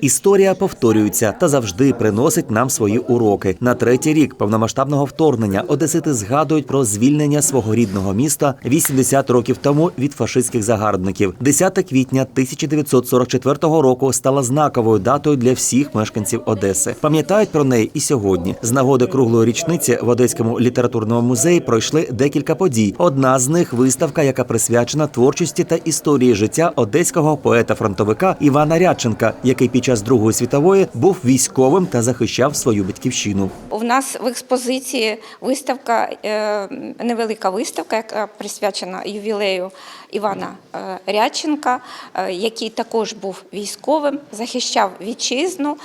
Історія повторюється та завжди приносить нам свої уроки. На третій рік повномасштабного вторгнення одесити згадують про звільнення свого рідного міста 80 років тому від фашистських загарбників. 10 квітня 1944 року стала знаковою датою для всіх мешканців Одеси. Пам'ятають про неї і сьогодні. З нагоди круглої річниці в Одеському літературному музеї пройшли декілька подій. Одна з них виставка, яка присвячена творчості та історії життя одеського поета-фронтовика Івана Рядченка, який під час Другої світової був військовим та захищав свою батьківщину. У нас в експозиції виставка, е, невелика виставка, яка присвячена ювілею Івана е, Рядченка, е, який також був військовим, захищав вітчизну,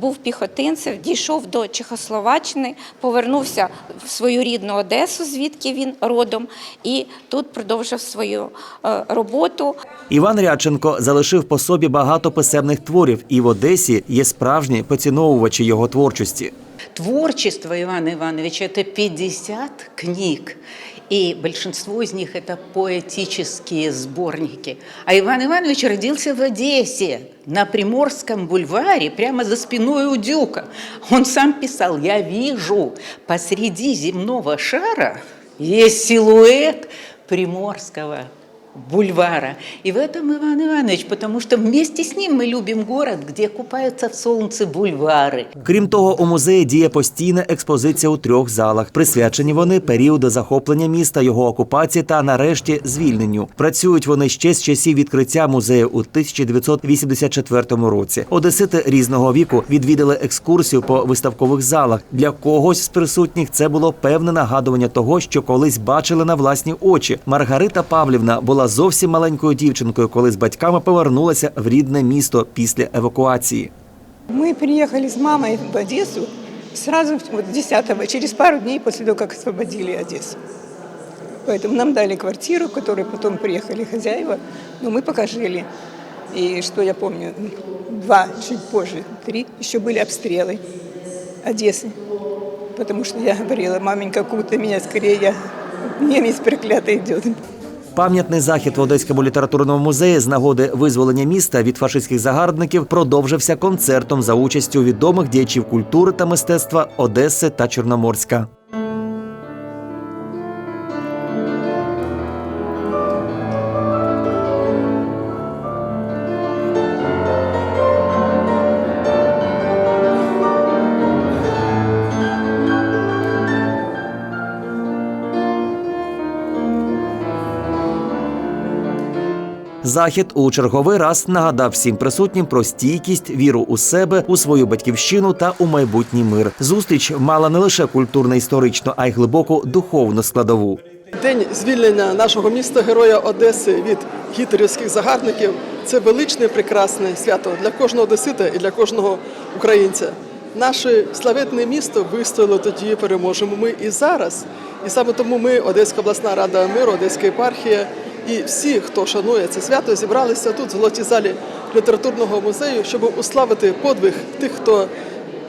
був піхотинцем, дійшов до Чехословаччини, повернувся в свою рідну Одесу, звідки він родом, і тут продовжив свою роботу. Іван Рядченко залишив по собі багато писемних творів, і в Одесі є справжні поціновувачі його творчості. Творчество Ивана Ивановича – это 50 книг. И большинство из них – это поэтические сборники. А Иван Иванович родился в Одессе, на Приморском бульваре, прямо за спиной у Дюка. Он сам писал, я вижу, посреди земного шара есть силуэт Приморского бульвара. И в этом Иван Иванович, потому что вместе с ним мы любим город, где купаются в солнце бульвары. Крім того, у музеї діє постійна експозиція у трьох залах. Присвячені вони періоду захоплення міста, його окупації та нарешті звільненню. Працюють вони ще з часів відкриття музею у 1984 році. Одесити різного віку відвідали екскурсію по виставкових залах. Для когось з присутніх це було певне нагадування того, що колись бачили на власні очі. Маргарита Павлівна була зовсім маленькою дівчинкою, коли з батьками повернулася в рідне місто після евакуації. Мы приехали с мамой в Одессу сразу вот 10 через пару дней после того, как освободили Одессу. Поэтому нам дали квартиру, в которой потом приехали хозяева, но мы пока жили. И что я помню, два, чуть позже, три, еще были обстрелы Одессы. Потому что я говорила, маменька, куда меня скорее, я, немец проклятый идет. Пам'ятний захід в Одеському літературному музеї з нагоди визволення міста від фашистських загарбників продовжився концертом за участю відомих діячів культури та мистецтва Одеси та Чорноморська. Захід у черговий раз нагадав всім присутнім про стійкість, віру у себе, у свою батьківщину та у майбутній мир. Зустріч мала не лише культурно-історичну, а й глибоку духовну складову. День звільнення нашого міста, героя Одеси від гітлерівських загарбників це величне, прекрасне свято для кожного одесита і для кожного українця. Наше славетне місто вистояло тоді, переможемо ми і зараз. І саме тому ми, Одеська обласна рада миру, Одеська єпархія і всі, хто шанує це свято, зібралися тут, в золотій залі літературного музею, щоб уславити подвиг тих, хто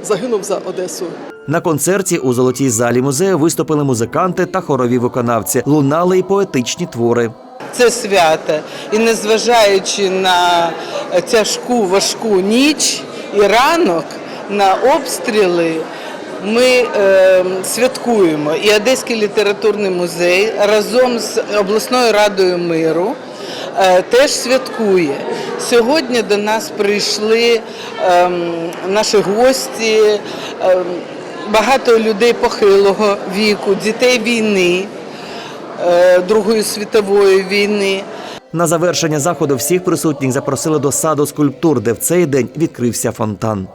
загинув за Одесу. На концерті у золотій залі музею виступили музиканти та хорові виконавці. Лунали й поетичні твори. це свято. І незважаючи на тяжку важку ніч і ранок на обстріли, ми е, святкуємо. І Одеський літературний музей разом з обласною радою миру е, теж святкує. Сьогодні до нас прийшли е, наші гості, е, багато людей похилого віку, дітей війни. Е, Другої світової війни. На завершення заходу всіх присутніх запросили до саду скульптур, де в цей день відкрився фонтан.